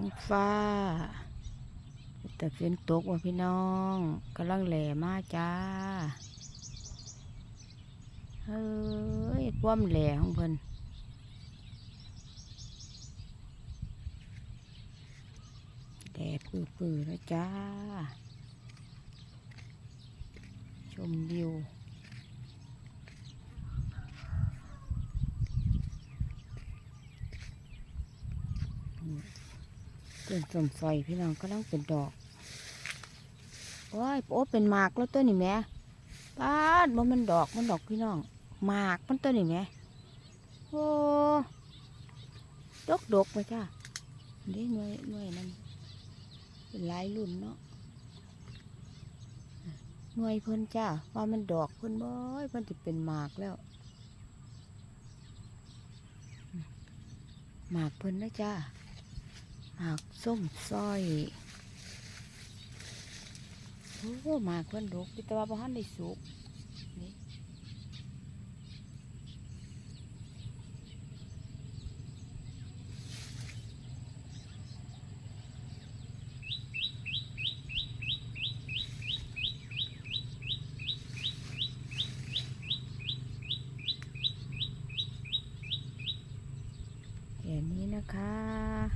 งฟ้าแต่ฝนตกว่ะพี่น้องกำลังแหล่มาจ้าเฮ้ยความแหล่ของเพิ่นแดดปื้อๆแล้วจ้า ชมวิว ต้นสมไฟพี่น้องก็ต้องเป็นดอกโอ้ยโอ้เป็นหมากแล้วต้นนี่แหม่ป้าดบ่มันดอกมันดอกพี่น้องหมากมันต้นนี่แหม่โอ้ดกดกไปจ้าเด้หน่วยหน่วยนั้นเป็นลายรุ่นเนาะหน่วยเพิ่นจ้าว่ามันดอกเพิ่นบ่อยเพิ่นจะเป็นหมากแล้วหมากเพิ่นนะจ้า หมากส้มสร้อยโอ้มากเพิ่นลุกแต่ว่าบ่ทันในสุกนี่แค่นี้นะคะ